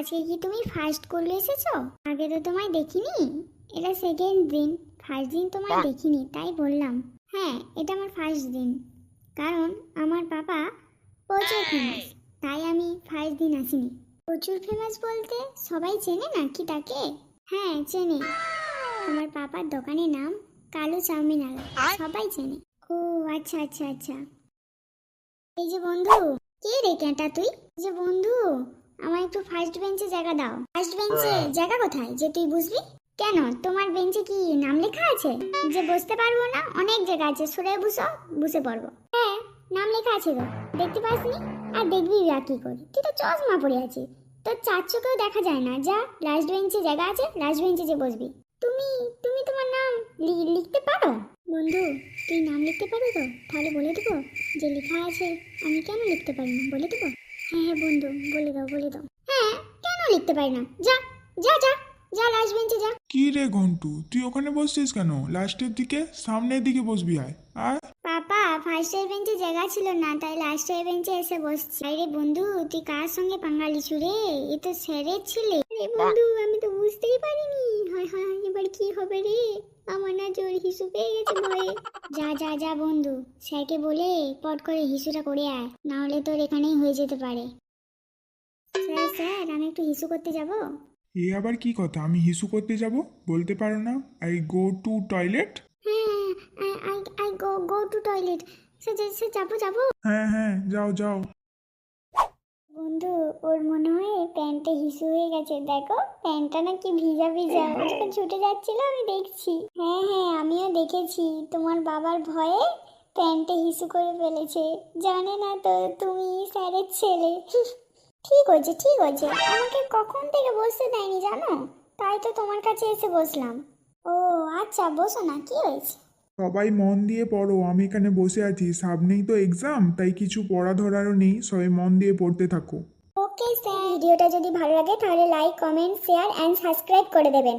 আজকে কি তুমি ফার্স্ট করলে এসেছ? আগে তো তোমায় দেখিনি। এটা সেকেন্ড দিন। ফার্স্ট দিন তোমায় দেখিনি তাই বললাম। হ্যাঁ এটা আমার ফার্স্ট দিন। কারণ আমার বাবা প্রচুর ফেমাস তাই আমি ফার্স্ট দিন আসিনি। প্রচুর ফেমাস বলতে সবাই চেনে না কি তাকে? হ্যাঁ চেনে। আমার পাপার দোকানের নাম কালো চাউমিন আলা। সবাই চেনে। ও আচ্ছা আচ্ছা আচ্ছা। এই যে বন্ধু কে রে ক্যাটা তুই? যে বন্ধু আমার একটু ফার্স্ট বেঞ্চে জায়গা দাও। ফার্স্ট বেঞ্চে জায়গা কোথায়? যে তুই বুঝবি কেন? তোমার বেঞ্চে কি নাম লেখা আছে? যে বসতে পারব না অনেক জায়গা আছে। সরে বসো বসে পড়ব। হ্যাঁ নাম লেখা আছে তো দেখতে পাসনি আর দেখবি বা কি করে। তুই তো চশমা পরে আছিস। তোর চার চোখেও দেখা যায় না। যা লাস্ট বেঞ্চে জায়গা আছে লাস্ট বেঞ্চে যে বসবি। তুমি তুমি তোমার নাম লিখতে পারো? বন্ধু তুই নাম লিখতে পারো তো তাহলে বলে দেবো যে লেখা আছে। আমি কেন লিখতে পারি না? বলে দেবো? হ্যাঁ হ্যাঁ বন্ধু বলে দাও বলে দাও। হ্যাঁ কেন লিখতে পারি না? যা যা যা যা লাস্ট বেঞ্চে যা। কি রে ঘন্টু তুই ওখানে বসছিস কেন? লাস্টের দিকে সামনের দিকে বসবি আয় আয়। পাপা ফার্স্টের বেঞ্চে জায়গা ছিল না তাই লাস্ট লাস্টের বেঞ্চে এসে বসছি। আরে বন্ধু তুই কার সঙ্গে পাঙ্গা লিছু রে এ তো স্যারের ছিলে। রে বন্ধু আমি তো বুঝতেই পারিনি। হয় হায় কি হবে রে? আমার না জোর হিসু পেয়ে গেছে ভয়ে যা যা যা বন্ধু স্যারকে বলে পট করে হিসুটা করে আয় না হলে তোর এখানেই হয়ে যেতে পারে। স্যার স্যার আমি একটু হিসু করতে যাব? এ আবার কি কথা? আমি হিসু করতে যাব? বলতে পারো না? আই গো টু টয়লেট হ্যাঁ I I go go to toilet সে সে যাব যাব? হ্যাঁ হ্যাঁ যাও যাও। বন্ধু ওর মনে হয় প্যান্টে হিসু হয়ে গেছে। দেখো প্যান্টটা নাকি ভিজা ভিজা। ও যখন ছুটে যাচ্ছিল আমি দেখছি। হ্যাঁ হ্যাঁ আমিও দেখেছি। তোমার বাবার ভয়ে প্যান্টে হিসু করে ফেলেছে। জানে না তো তুমি স্যারের ছেলে। ঠিক হয়েছে ঠিক হয়েছে আমাকে কখন থেকে বসতে দেয়নি জানো? তাই তো তোমার কাছে এসে বসলাম। ও আচ্ছা বসো না কি হয়েছে? সবাই মন দিয়ে পড়ো, আমি এখানে বসে আছি, সামনেই তো এক্সাম তাই কিছু পড়া ধরারও নেই, সবাই মন দিয়ে পড়তে থাকো। ওকে স্যার ভিডিওটা যদি ভালো লাগে তাহলে like comment share and subscribe করে দেবেন।